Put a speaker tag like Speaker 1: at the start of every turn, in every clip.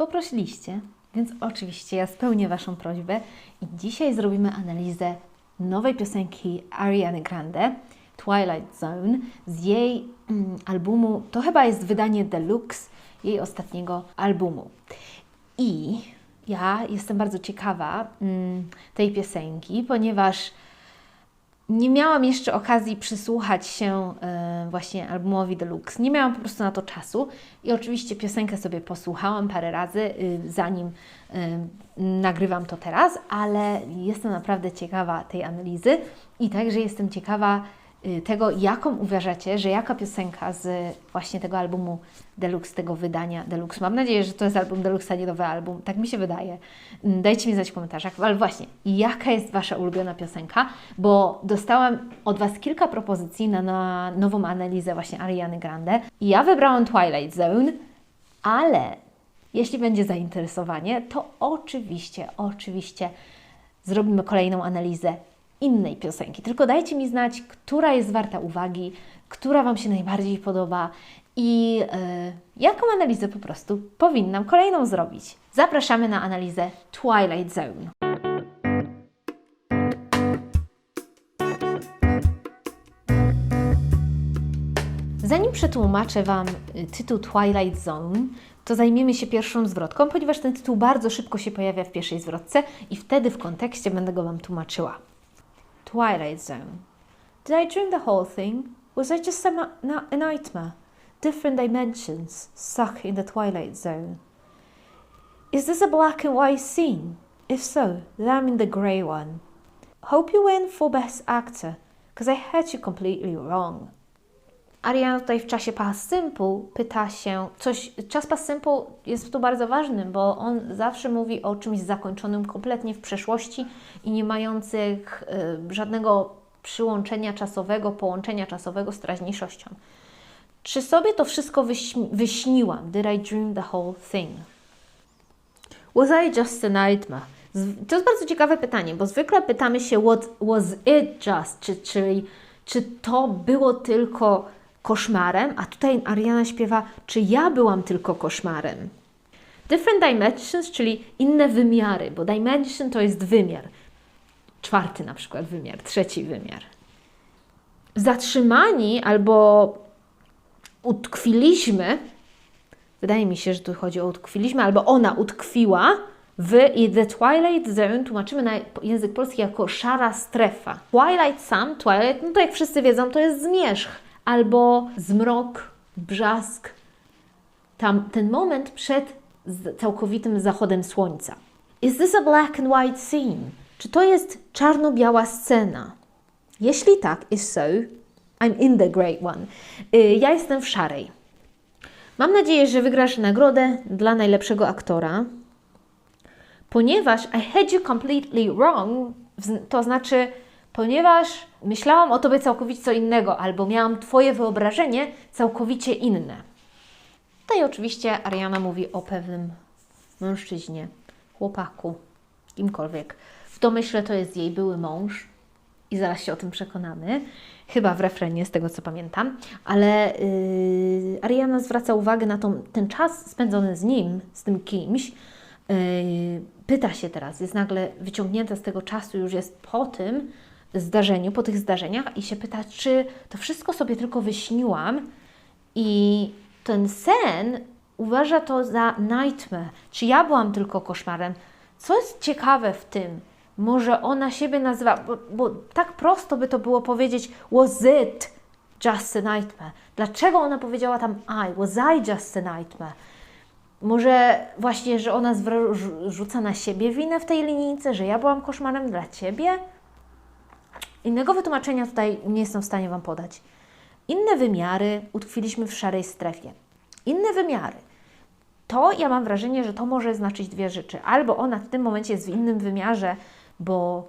Speaker 1: Poprosiliście, więc oczywiście ja spełnię Waszą prośbę i dzisiaj zrobimy analizę nowej piosenki Ariany Grande, Twilight Zone, z jej mm, albumu, to chyba jest wydanie deluxe jej ostatniego albumu. I ja jestem bardzo ciekawa mm, tej piosenki, ponieważ nie miałam jeszcze okazji przysłuchać się e, właśnie albumowi Deluxe. Nie miałam po prostu na to czasu i oczywiście piosenkę sobie posłuchałam parę razy, y, zanim y, nagrywam to teraz, ale jestem naprawdę ciekawa tej analizy i także jestem ciekawa tego, jaką uważacie, że jaka piosenka z właśnie tego albumu Deluxe, tego wydania Deluxe. Mam nadzieję, że to jest album Deluxe, a nie nowy album. Tak mi się wydaje. Mm, Dajcie mi znać w komentarzach. Ale właśnie, jaka jest Wasza ulubiona piosenka? Bo dostałam od Was kilka propozycji na, na nową analizę właśnie Ariany Grande. Ja wybrałam Twilight Zone, ale jeśli będzie zainteresowanie, to oczywiście, oczywiście zrobimy kolejną analizę innej piosenki. Tylko dajcie mi znać, która jest warta uwagi, która Wam się najbardziej podoba i yy, jaką analizę po prostu powinnam kolejną zrobić. Zapraszamy na analizę Twilight Zone. Zanim przetłumaczę Wam y, tytuł Twilight Zone, to zajmiemy się pierwszą zwrotką, ponieważ ten tytuł bardzo szybko się pojawia w pierwszej zwrotce i wtedy w kontekście będę go Wam tłumaczyła. Twilight Zone. Did I dream the whole thing? Was I just a, a nightmare? Different dimensions, stuck in the Twilight Zone. Is this a black and white scene? If so, then I'm in the grey one. Hope you win for Best Actor, because I had you completely wrong. Ariana tutaj w czasie past simple pyta się coś. Czas past simple jest tu bardzo ważny, bo on zawsze mówi o czymś zakończonym kompletnie w przeszłości i nie mających y, żadnego przyłączenia czasowego, połączenia czasowego z teraźniejszością. Czy sobie to wszystko wyśni- wyśniłam? Did I dream the whole thing? Was I just a nightmare? To jest bardzo ciekawe pytanie, bo zwykle pytamy się, what was it just? Czy, czyli, czy to było tylko koszmarem? A tutaj Ariana śpiewa, czy ja byłam tylko koszmarem? Different dimensions, czyli inne wymiary, bo dimension to jest wymiar. Czwarty na przykład wymiar, trzeci wymiar. Zatrzymani albo utkwiliśmy, wydaje mi się, że tu chodzi o utkwiliśmy, albo ona utkwiła w The Twilight Zone tłumaczymy na język polski jako szara strefa. Twilight sam, Twilight, no to jak wszyscy wiedzą, to jest zmierzch albo zmrok, brzask. Tam ten moment przed całkowitym zachodem słońca. Is this a black and white scene? Czy to jest czarno-biała scena? Jeśli tak, if so, I'm in the great one. Y, Ja jestem w szarej. Mam nadzieję, że wygrasz nagrodę dla najlepszego aktora, ponieważ I had you completely wrong, to znaczy, ponieważ myślałam o tobie całkowicie co innego, albo miałam twoje wyobrażenie całkowicie inne. Tutaj oczywiście Ariana mówi o pewnym mężczyźnie, chłopaku, kimkolwiek. W domyśle to jest jej były mąż i zaraz się o tym przekonamy. Chyba w refrenie, z tego co pamiętam. Ale yy, Ariana zwraca uwagę na tą, ten czas spędzony z nim, z tym kimś. Yy, pyta się teraz, jest nagle wyciągnięta z tego czasu, już jest po tym zdarzeniu, po tych zdarzeniach i się pyta, czy to wszystko sobie tylko wyśniłam i ten sen uważa to za nightmare. Czy ja byłam tylko koszmarem? Co jest ciekawe w tym? Może ona siebie nazywa, bo, bo tak prosto by to było powiedzieć was it just a nightmare? Dlaczego ona powiedziała tam I? Was I just a nightmare? Może właśnie, że ona rzuca na siebie winę w tej linijce, że ja byłam koszmarem dla Ciebie? Innego wytłumaczenia tutaj nie jestem w stanie Wam podać. Inne wymiary utkwiliśmy w szarej strefie. Inne wymiary. To ja mam wrażenie, że to może znaczyć dwie rzeczy. Albo ona w tym momencie jest w innym wymiarze, bo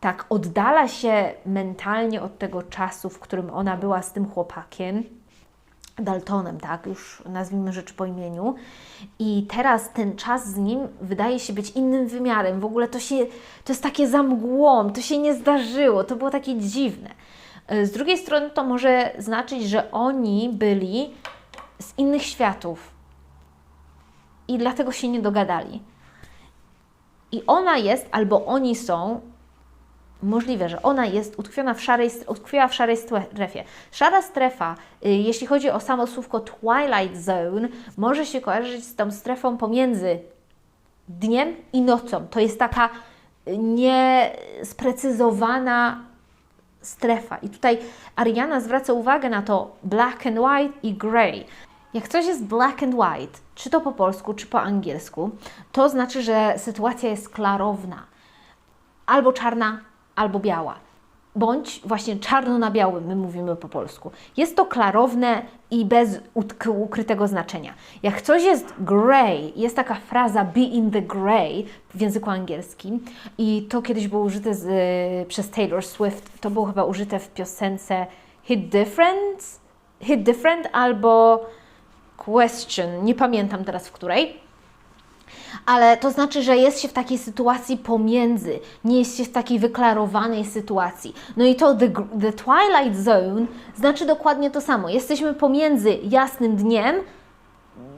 Speaker 1: tak oddala się mentalnie od tego czasu, w którym ona była z tym chłopakiem, Daltonem, tak, już nazwijmy rzecz po imieniu. I teraz ten czas z nim wydaje się być innym wymiarem. W ogóle to się, to jest takie za mgłą, to się nie zdarzyło, to było takie dziwne. E, Z drugiej strony to może znaczyć, że oni byli z innych światów. i dlatego się nie dogadali. I ona jest, albo oni są, możliwe, że ona jest utkwiona w szarej, utkwiła w szarej strefie. Szara strefa, y, jeśli chodzi o samo słówko Twilight Zone, może się kojarzyć z tą strefą pomiędzy dniem i nocą. To jest taka niesprecyzowana strefa. I tutaj Ariana zwraca uwagę na to black and white i grey. Jak coś jest black and white, czy to po polsku, czy po angielsku, to znaczy, że sytuacja jest klarowna. Albo czarna, albo biała. Bądź właśnie czarno na białym, my mówimy po polsku. Jest to klarowne i bez ukrytego znaczenia. Jak coś jest grey, jest taka fraza be in the grey w języku angielskim i to kiedyś było użyte z, przez Taylor Swift, to było chyba użyte w piosence Hit Different, Hit Different albo Question, nie pamiętam teraz w której ale to znaczy, że jest się w takiej sytuacji pomiędzy, nie jest się w takiej wyklarowanej sytuacji. No i to the, the Twilight Zone znaczy dokładnie to samo. Jesteśmy pomiędzy jasnym dniem,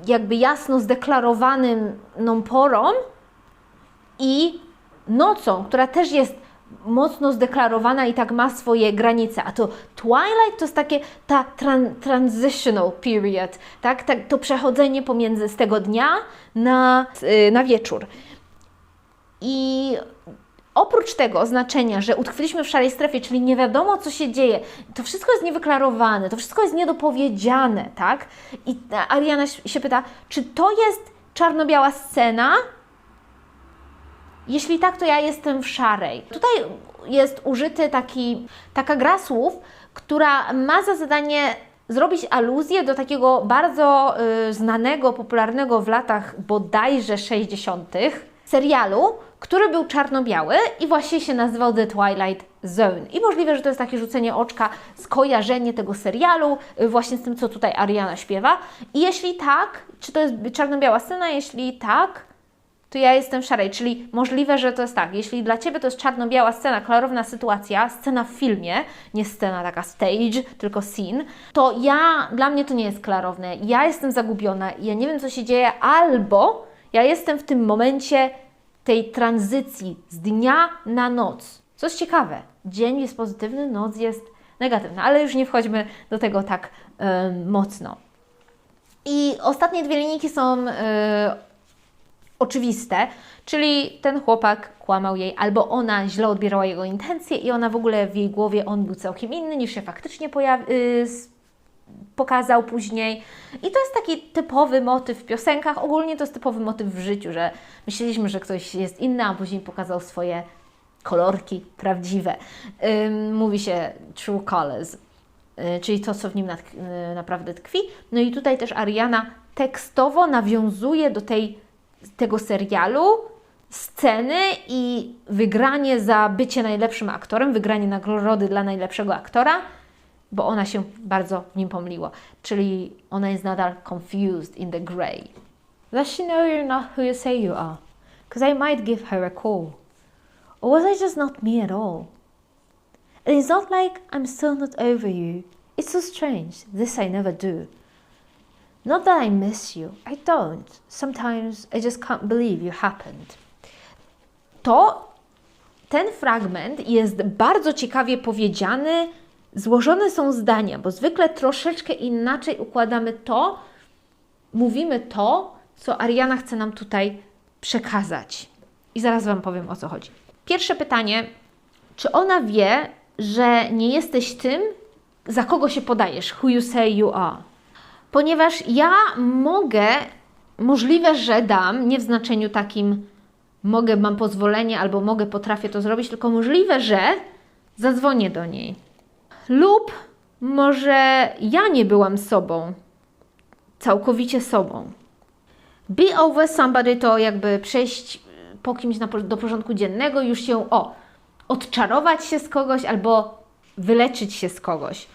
Speaker 1: jakby jasno zdeklarowanym porą i nocą, która też jest mocno zdeklarowana i tak ma swoje granice. A to twilight to jest takie ta tran transitional period, tak? tak? To przechodzenie pomiędzy z tego dnia na, yy, na wieczór. I oprócz tego znaczenia, że utkwiliśmy w szarej strefie, czyli nie wiadomo, co się dzieje, to wszystko jest niewyklarowane, to wszystko jest niedopowiedziane, tak? I Ariana się pyta, czy to jest czarno-biała scena, jeśli tak, to ja jestem w szarej. Tutaj jest użyty taki, taka gra słów, która ma za zadanie zrobić aluzję do takiego bardzo y, znanego, popularnego w latach bodajże 60. serialu, który był czarno-biały i właśnie się nazywał The Twilight Zone. I możliwe, że to jest takie rzucenie oczka, skojarzenie tego serialu y, właśnie z tym, co tutaj Ariana śpiewa. I jeśli tak, czy to jest czarno-biała scena? Jeśli tak, to ja jestem w szarej. Czyli możliwe, że to jest tak, jeśli dla Ciebie to jest czarno-biała scena, klarowna sytuacja, scena w filmie, nie scena taka stage, tylko scene, to ja, dla mnie to nie jest klarowne. Ja jestem zagubiona, ja nie wiem, co się dzieje, albo ja jestem w tym momencie tej tranzycji z dnia na noc. Co jest ciekawe, dzień jest pozytywny, noc jest negatywna, ale już nie wchodźmy do tego tak mocno. I ostatnie dwie linijki są yy, oczywiste, czyli ten chłopak kłamał jej, albo ona źle odbierała jego intencje i ona w ogóle w jej głowie on był całkiem inny niż się faktycznie pojawił. Yy, pokazał później. I to jest taki typowy motyw w piosenkach. Ogólnie to jest typowy motyw w życiu, że myśleliśmy, że ktoś jest inny, a później pokazał swoje kolorki prawdziwe. Yy, mówi się true colors, yy, czyli to, co w nim yy, naprawdę tkwi. No i tutaj też Ariana tekstowo nawiązuje do tej tego serialu sceny i wygranie za bycie najlepszym aktorem, wygranie nagrody dla najlepszego aktora, bo ona się bardzo w nim pomyliła. Czyli ona jest nadal confused in the grey. Does she know you're not who you say you are? Because I might give her a call. Or was I just not me at all? And it's not like I'm still not over you. It's so strange. This I never do. Not that I miss you, I don't. Sometimes I just can't believe you happened. To ten fragment jest bardzo ciekawie powiedziany. Złożone są zdania, bo zwykle troszeczkę inaczej układamy to, mówimy to, co Ariana chce nam tutaj przekazać. I zaraz Wam powiem o co chodzi. Pierwsze pytanie: czy ona wie, że nie jesteś tym, za kogo się podajesz? Who you say you are? Ponieważ ja mogę, możliwe, że dam, nie w znaczeniu takim mogę, mam pozwolenie albo mogę, potrafię to zrobić, tylko możliwe, że zadzwonię do niej. Lub może ja nie byłam sobą, całkowicie sobą. Be over somebody to jakby przejść po kimś na, do porządku dziennego, już się o, odczarować się z kogoś albo wyleczyć się z kogoś.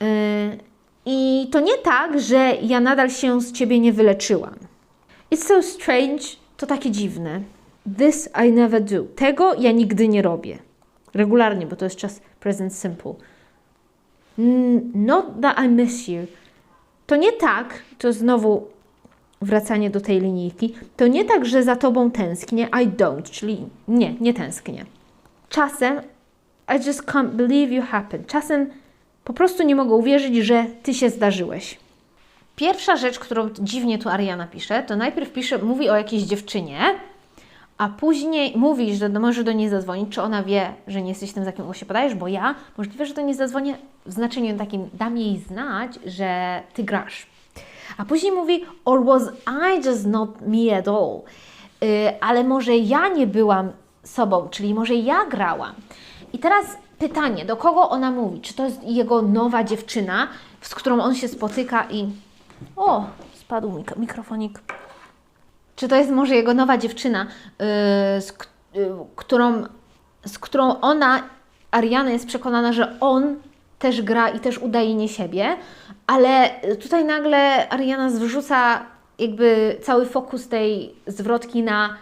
Speaker 1: Yy, i to nie tak, że ja nadal się z ciebie nie wyleczyłam. It's so strange, to takie dziwne. This I never do. Tego ja nigdy nie robię. Regularnie, bo to jest czas present simple. Not that I miss you. To nie tak, to znowu wracanie do tej linijki, to nie tak, że za tobą tęsknię, I don't, czyli nie, nie tęsknię. Czasem I just can't believe you happened. Czasem po prostu nie mogę uwierzyć, że ty się zdarzyłeś. Pierwsza rzecz, którą dziwnie tu Ariana pisze, to najpierw pisze, mówi o jakiejś dziewczynie, a później mówi, że do, może do niej zadzwonić, czy ona wie, że nie jesteś tym, za kim się podajesz, bo ja możliwe, że do niej zadzwonię w znaczeniu takim, dam jej znać, że ty grasz. A później mówi, or was I just not me at all? Yy, ale może ja nie byłam sobą, czyli może ja grałam. I teraz pytanie, do kogo ona mówi? Czy to jest jego nowa dziewczyna, z którą on się spotyka i... O, spadł mik mikrofonik. Czy to jest może jego nowa dziewczyna, yy, z, yy, którą, z którą ona, Ariana jest przekonana, że on też gra i też udaje nie siebie, ale tutaj nagle Ariana zwrzuca jakby cały fokus tej zwrotki na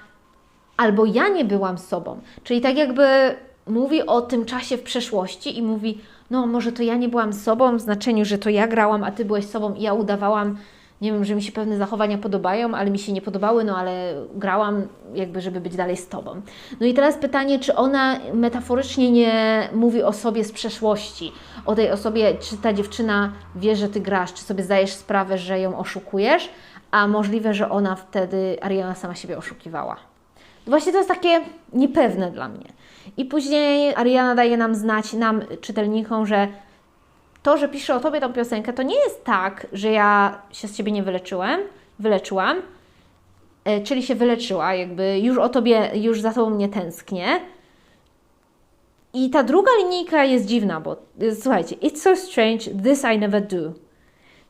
Speaker 1: albo ja nie byłam sobą, czyli tak jakby mówi o tym czasie w przeszłości i mówi, no może to ja nie byłam sobą, w znaczeniu, że to ja grałam, a Ty byłeś sobą i ja udawałam, nie wiem, że mi się pewne zachowania podobają, ale mi się nie podobały, no ale grałam jakby, żeby być dalej z Tobą. No i teraz pytanie, czy ona metaforycznie nie mówi o sobie z przeszłości, o tej osobie, czy ta dziewczyna wie, że Ty grasz, czy sobie zdajesz sprawę, że ją oszukujesz, a możliwe, że ona wtedy, Ariana sama siebie oszukiwała. Właśnie to jest takie niepewne dla mnie. I później Ariana daje nam znać, nam czytelnikom, że to, że piszę o Tobie tą piosenkę, to nie jest tak, że ja się z Ciebie nie wyleczyłem, wyleczyłam, e, czyli się wyleczyła, jakby już o Tobie, już za Tobą nie tęsknię. I ta druga linijka jest dziwna, bo e, słuchajcie, it's so strange, this I never do.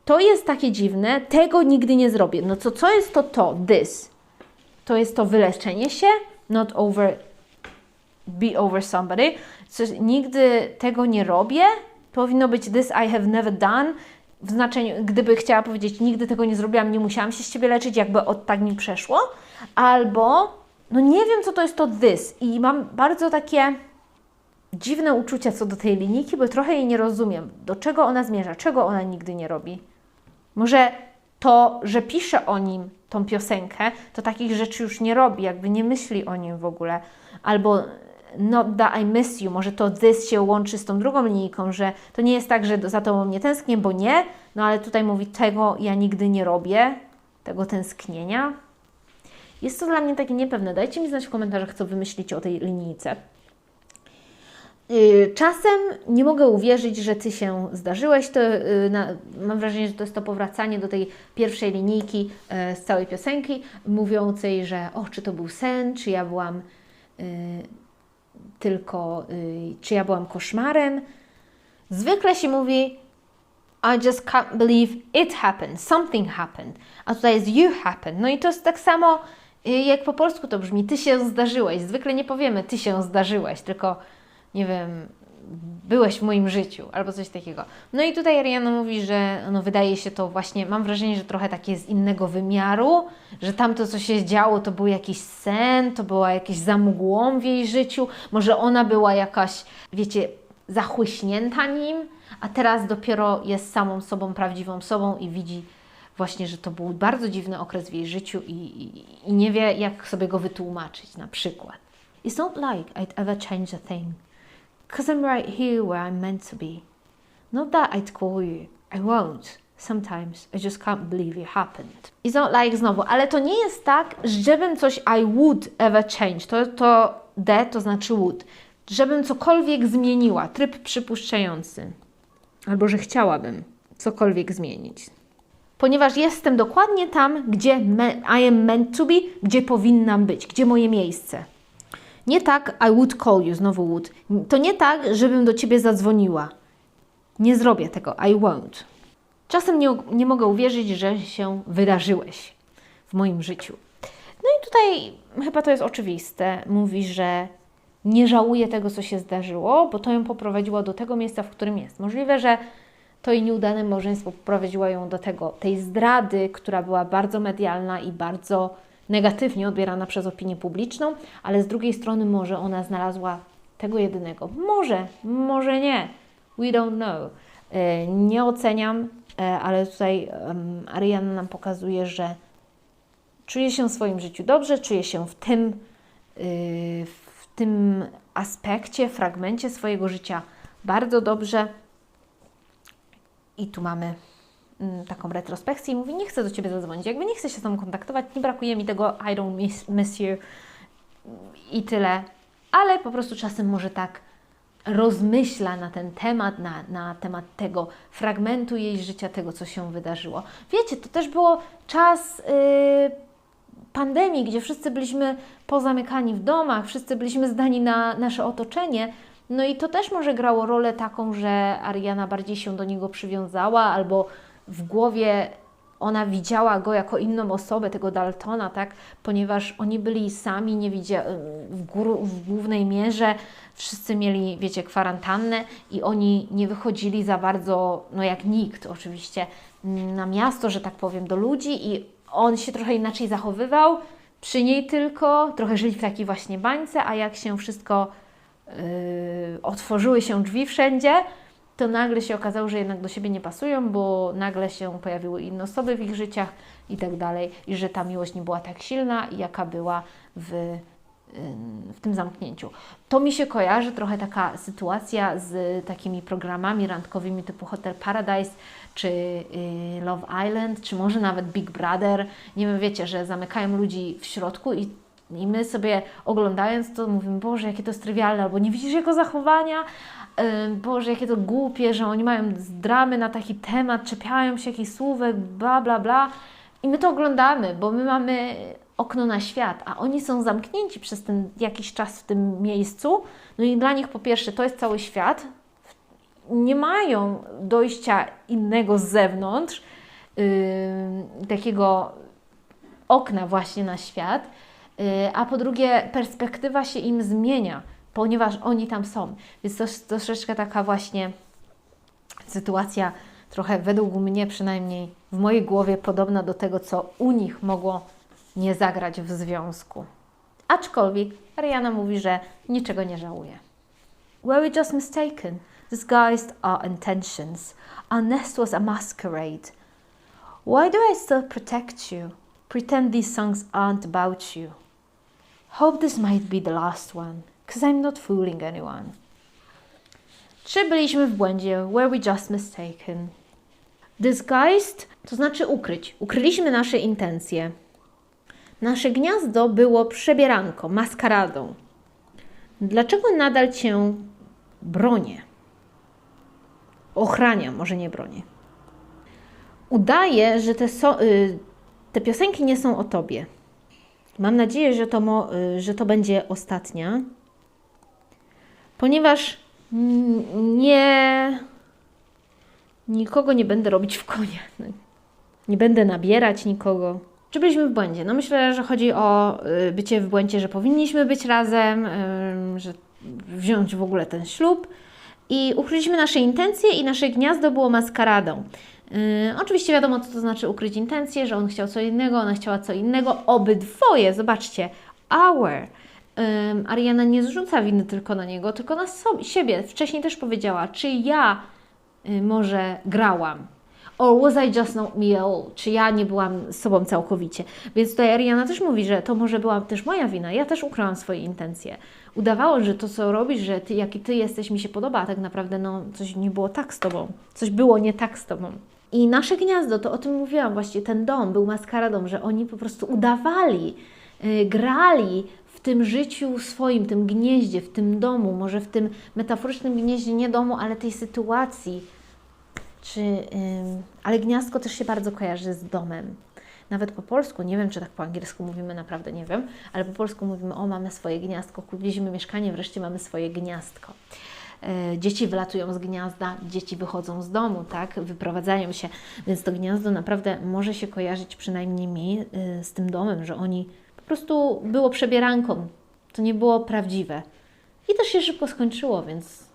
Speaker 1: To jest takie dziwne, tego nigdy nie zrobię. No co, co jest to to, this? To jest to wyleczenie się, not over, be over somebody. Coś, nigdy tego nie robię, powinno być this I have never done, w znaczeniu, gdyby chciała powiedzieć, nigdy tego nie zrobiłam, nie musiałam się z Ciebie leczyć, jakby od tak mi przeszło, albo, no nie wiem, co to jest to this. I mam bardzo takie dziwne uczucia co do tej linijki, bo trochę jej nie rozumiem, do czego ona zmierza, czego ona nigdy nie robi. Może to, że pisze o nim tą piosenkę, to takich rzeczy już nie robi, jakby nie myśli o nim w ogóle, albo not that I miss you, może to this się łączy z tą drugą linijką, że to nie jest tak, że za tobą nie tęsknię, bo nie, no ale tutaj mówi tego ja nigdy nie robię, tego tęsknienia. Jest to dla mnie takie niepewne. Dajcie mi znać w komentarzach, co wymyślicie o tej linijce. Yy, czasem nie mogę uwierzyć, że Ty się zdarzyłeś. To, yy, na, mam wrażenie, że to jest to powracanie do tej pierwszej linijki yy, z całej piosenki, mówiącej, że o, czy to był sen, czy ja byłam tylko, czy ja byłam koszmarem. Zwykle się mówi I just can't believe it happened, something happened, a tutaj jest you happened. No i to jest tak samo, jak po polsku to brzmi, Ty się zdarzyłeś. Zwykle nie powiemy Ty się zdarzyłeś, tylko nie wiem, byłeś w moim życiu, albo coś takiego. No i tutaj Ariana mówi, że no wydaje się to właśnie, mam wrażenie, że trochę takie z innego wymiaru, że tamto, co się działo, to był jakiś sen, to była jakieś zamgłą w jej życiu, może ona była jakaś, wiecie, zachłyśnięta nim, a teraz dopiero jest samą sobą, prawdziwą sobą i widzi właśnie, że to był bardzo dziwny okres w jej życiu i, i, i nie wie, jak sobie go wytłumaczyć, na przykład. It's not like I'd ever change a thing. Because I'm right here where I'm meant to be. Not that I'd call you. I won't. Sometimes I just can't believe it happened. It's not like znowu, ale to nie jest tak, żebym coś I would ever change. To, to D to znaczy would. Żebym cokolwiek zmieniła. Tryb przypuszczający. Albo że chciałabym cokolwiek zmienić. Ponieważ jestem dokładnie tam, gdzie I am meant to be, gdzie powinnam być, gdzie moje miejsce. Nie tak I would call you, znowu would. To nie tak, żebym do Ciebie zadzwoniła. Nie zrobię tego, I won't. Czasem nie, nie mogę uwierzyć, że się wydarzyłeś w moim życiu. No i tutaj chyba to jest oczywiste. Mówi, że nie żałuje tego, co się zdarzyło, bo to ją poprowadziło do tego miejsca, w którym jest. Możliwe, że to jej nieudane małżeństwo poprowadziło ją do tego, tej zdrady, która była bardzo medialna i bardzo negatywnie odbierana przez opinię publiczną, ale z drugiej strony może ona znalazła tego jedynego. Może, może nie. We don't know. E, nie oceniam, e, ale tutaj Ariana nam pokazuje, że Czuje się w swoim życiu dobrze, czuje się w tym, yy, w tym aspekcie, fragmencie swojego życia bardzo dobrze. I tu mamy taką retrospekcję i mówi, nie chcę do Ciebie zadzwonić, jakby nie chcę się z Tobą kontaktować, nie brakuje mi tego I don't miss, miss you i tyle, ale po prostu czasem może tak rozmyśla na ten temat, na, na temat tego fragmentu jej życia, tego, co się wydarzyło. Wiecie, to też było czas yy, pandemii, gdzie wszyscy byliśmy pozamykani w domach, wszyscy byliśmy zdani na nasze otoczenie. No i to też może grało rolę taką, że Ariana bardziej się do niego przywiązała, albo w głowie ona widziała go jako inną osobę, tego Daltona, tak? Ponieważ oni byli sami, nie w, gór, w głównej mierze, wszyscy mieli, wiecie, kwarantannę i oni nie wychodzili za bardzo, no jak nikt oczywiście, na miasto, że tak powiem, do ludzi i on się trochę inaczej zachowywał, przy niej tylko, trochę żyli w takiej właśnie bańce, a jak się wszystko yy, otworzyły się drzwi wszędzie, to nagle się okazało, że jednak do siebie nie pasują, bo nagle się pojawiły inne osoby w ich życiach i tak dalej, i że ta miłość nie była tak silna, jaka była w, w tym zamknięciu. To mi się kojarzy trochę taka sytuacja z takimi programami randkowymi typu Hotel Paradise, czy y, Love Island, czy może nawet Big Brother. Nie wiem, wiecie, że zamykają ludzi w środku i i my sobie oglądając to mówimy, Boże, jakie to jest trywialne, albo nie widzisz jego zachowania, Boże, jakie to głupie, że oni mają dramy na taki temat, czepiają się jakichś słówek, bla, bla, bla. I my to oglądamy, bo my mamy okno na świat, a oni są zamknięci przez ten jakiś czas w tym miejscu. No i dla nich po pierwsze to jest cały świat, nie mają dojścia innego z zewnątrz, yy, takiego okna właśnie na świat, yy, a po drugie perspektywa się im zmienia ponieważ oni tam są. Więc to troszeczkę taka właśnie sytuacja, trochę według mnie przynajmniej w mojej głowie podobna do tego, co u nich mogło nie zagrać w związku. Aczkolwiek Ariana mówi, że niczego nie żałuje. Were we just mistaken? Disguised our intentions. Our nest was a masquerade. Why do I still protect you? Pretend these songs aren't about you. Hope this might be the last one because I'm not fooling anyone. Czy byliśmy w błędzie? Were we just mistaken? Disguised to znaczy ukryć. Ukryliśmy nasze intencje. Nasze gniazdo było przebieranką, maskaradą. Dlaczego nadal cię bronię? Ochraniam, może nie bronię. Udaję, że te, so, y, te piosenki nie są o tobie. Mam nadzieję, że to, mo, y, że to będzie ostatnia ponieważ nie nikogo nie będę robić w konia. Nie będę nabierać nikogo. Czy byliśmy w błędzie? No myślę, że chodzi o y, bycie w błędzie, że powinniśmy być razem, że wziąć w ogóle ten ślub. I ukryliśmy nasze intencje i nasze gniazdo było maskaradą. Yy, oczywiście wiadomo, co to znaczy ukryć intencje, że on chciał co innego, ona chciała co innego. Obydwoje, zobaczcie, our Ariana nie zrzuca winy tylko na niego, tylko na sobie, siebie. Wcześniej też powiedziała, czy ja y, może grałam, or was I just not me all? Czy ja nie byłam sobą całkowicie? Więc tutaj Ariana też mówi, że to może była też moja wina. Ja też ukryłam swoje intencje. Udawało, że to, co robisz, że ty, jaki ty jesteś, mi się podoba, a tak naprawdę no, coś nie było tak z tobą. Coś było nie tak z tobą. I nasze gniazdo, to o tym mówiłam właśnie, ten dom był maskaradą, że oni po prostu udawali, yy, grali w tym życiu swoim, tym gnieździe, w tym domu, może w tym metaforycznym gnieździe, nie domu, ale tej sytuacji. Czy, yy, ale gniazdko też się bardzo kojarzy z domem. Nawet po polsku, nie wiem czy tak po angielsku mówimy, naprawdę nie wiem, ale po polsku mówimy: O, mamy swoje gniazdko, kupiliśmy mieszkanie, wreszcie mamy swoje gniazdko. E, dzieci wylatują z gniazda, dzieci wychodzą z domu, tak, wyprowadzają się, więc to gniazdo naprawdę może się kojarzyć przynajmniej mi y, z tym domem, że oni prostu było przebieranką. To nie było prawdziwe. I też się szybko skończyło, więc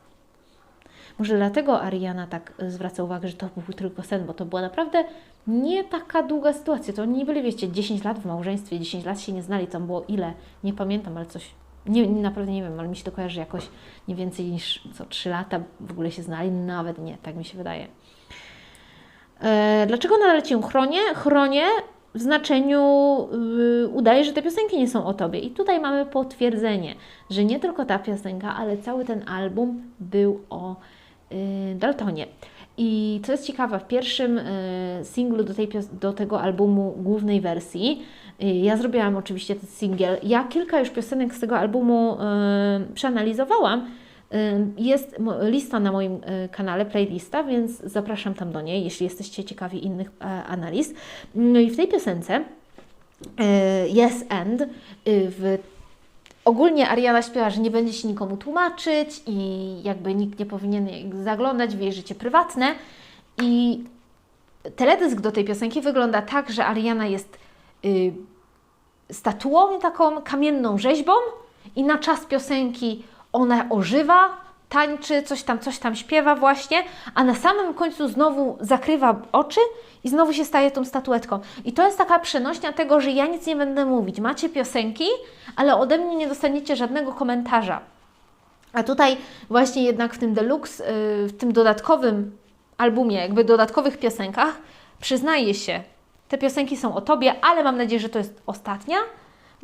Speaker 1: może dlatego Ariana tak zwraca uwagę, że to był tylko sen, bo to była naprawdę nie taka długa sytuacja. To oni nie byli, wiecie, 10 lat w małżeństwie, 10 lat się nie znali, tam było ile, nie pamiętam, ale coś, nie, naprawdę nie wiem, ale mi się to kojarzy jakoś nie więcej niż co 3 lata w ogóle się znali, nawet nie, tak mi się wydaje. E, dlaczego nadal Cię chronię? Chronię w znaczeniu yy, udaje, że te piosenki nie są o tobie. I tutaj mamy potwierdzenie, że nie tylko ta piosenka, ale cały ten album był o yy, Daltonie. I co jest ciekawe, w pierwszym y, singlu do, tej, do tego albumu głównej wersji, y, ja zrobiłam oczywiście ten singiel, ja kilka już piosenek z tego albumu y, przeanalizowałam, jest lista na moim y, kanale, playlista, więc zapraszam tam do niej, jeśli jesteście ciekawi innych analiz. No i w tej piosence y, Yes and y, w Ogólnie Ariana śpiewa, że nie będzie się nikomu tłumaczyć i jakby nikt nie powinien zaglądać w jej życie prywatne. I teledysk do tej piosenki wygląda tak, że Ariana jest y, statuą, taką kamienną rzeźbą i na czas piosenki ona ożywa, tańczy, coś tam, coś tam śpiewa właśnie, a na samym końcu znowu zakrywa oczy i znowu się staje tą statuetką. I to jest taka przenośnia tego, że ja nic nie będę mówić. Macie piosenki, ale ode mnie nie dostaniecie żadnego komentarza. A tutaj właśnie jednak w tym deluxe, yy, w tym dodatkowym albumie, jakby dodatkowych piosenkach, przyznaję się, te piosenki są o Tobie, ale mam nadzieję, że to jest ostatnia,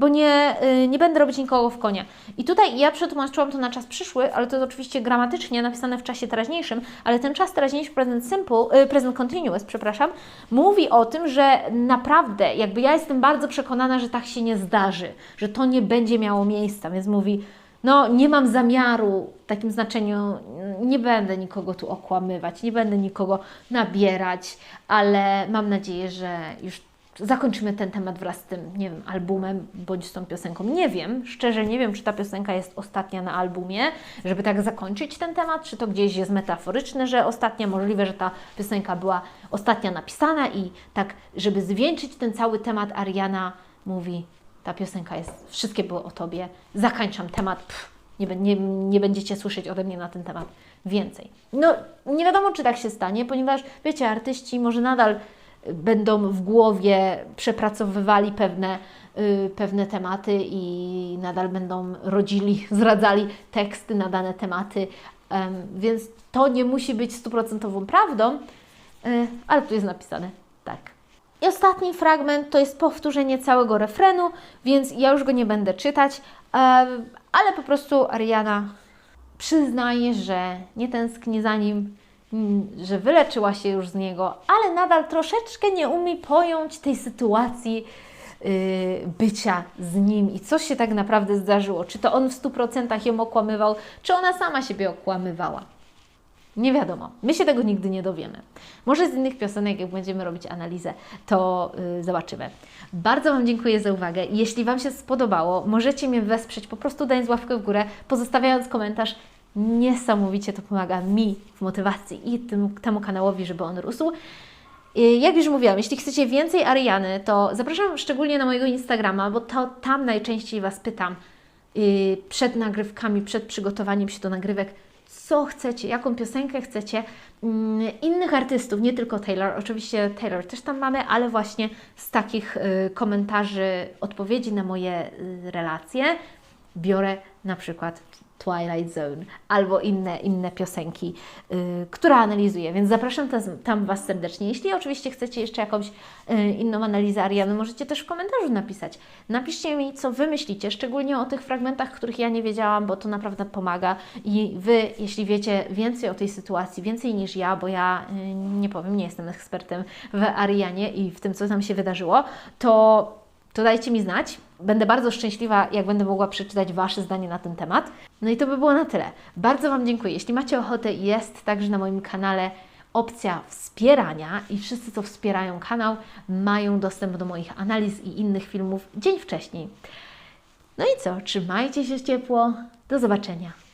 Speaker 1: bo nie, yy, nie będę robić nikogo w konia. I tutaj ja przetłumaczyłam to na czas przyszły, ale to jest oczywiście gramatycznie napisane w czasie teraźniejszym, ale ten czas teraźniejszy, present simple, yy, present continuous, przepraszam, mówi o tym, że naprawdę, jakby ja jestem bardzo przekonana, że tak się nie zdarzy, że to nie będzie miało miejsca, więc mówi, no nie mam zamiaru w takim znaczeniu, nie będę nikogo tu okłamywać, nie będę nikogo nabierać, ale mam nadzieję, że już zakończymy ten temat wraz z tym, nie wiem, albumem bądź z tą piosenką. Nie wiem, szczerze nie wiem, czy ta piosenka jest ostatnia na albumie, żeby tak zakończyć ten temat, czy to gdzieś jest metaforyczne, że ostatnia, możliwe, że ta piosenka była ostatnia napisana i tak, żeby zwieńczyć ten cały temat, Ariana mówi, ta piosenka jest, wszystkie były o Tobie, zakończam temat, pff, nie, nie, nie będziecie słyszeć ode mnie na ten temat więcej. No, nie wiadomo, czy tak się stanie, ponieważ, wiecie, artyści może nadal będą w głowie przepracowywali pewne, y, pewne tematy i nadal będą rodzili, zradzali teksty na dane tematy, em, więc to nie musi być stuprocentową prawdą, y, ale tu jest napisane tak. I ostatni fragment to jest powtórzenie całego refrenu, więc ja już go nie będę czytać, ale po prostu Ariana przyznaje, że nie tęskni za nim, że wyleczyła się już z niego, ale nadal troszeczkę nie umie pojąć tej sytuacji yy, bycia z nim i co się tak naprawdę zdarzyło. Czy to on w 100% ją okłamywał, czy ona sama siebie okłamywała. Nie wiadomo. My się tego nigdy nie dowiemy. Może z innych piosenek, jak będziemy robić analizę, to yy, zobaczymy. Bardzo Wam dziękuję za uwagę. Jeśli Wam się spodobało, możecie mnie wesprzeć po prostu dając łapkę w górę, pozostawiając komentarz. Niesamowicie to pomaga mi w motywacji i tym, temu kanałowi, żeby on rósł. Jak już mówiłam, jeśli chcecie więcej Ariany, to zapraszam szczególnie na mojego Instagrama, bo to tam najczęściej Was pytam y, przed nagrywkami, przed przygotowaniem się do nagrywek, co chcecie, jaką piosenkę chcecie. Mm, Innych artystów, nie tylko Taylor, oczywiście Taylor też tam mamy, ale właśnie z takich y, komentarzy, odpowiedzi na moje y, relacje biorę na przykład Twilight Zone albo inne, inne piosenki, y, które analizuję, więc zapraszam tam, tam Was serdecznie. Jeśli oczywiście chcecie jeszcze jakąś y, inną analizę Ariany, możecie też w komentarzu napisać. Napiszcie mi, co Wy myślicie, szczególnie o tych fragmentach, których ja nie wiedziałam, bo to naprawdę pomaga i Wy, jeśli wiecie więcej o tej sytuacji, więcej niż ja, bo ja y, nie powiem, nie jestem ekspertem w Arianie i w tym, co tam się wydarzyło, to to dajcie mi znać. Będę bardzo szczęśliwa, jak będę mogła przeczytać Wasze zdanie na ten temat. No i to by było na tyle. Bardzo Wam dziękuję. Jeśli macie ochotę, jest także na moim kanale opcja wspierania i wszyscy, co wspierają kanał, mają dostęp do moich analiz i innych filmów dzień wcześniej. No i co? Trzymajcie się ciepło. Do zobaczenia.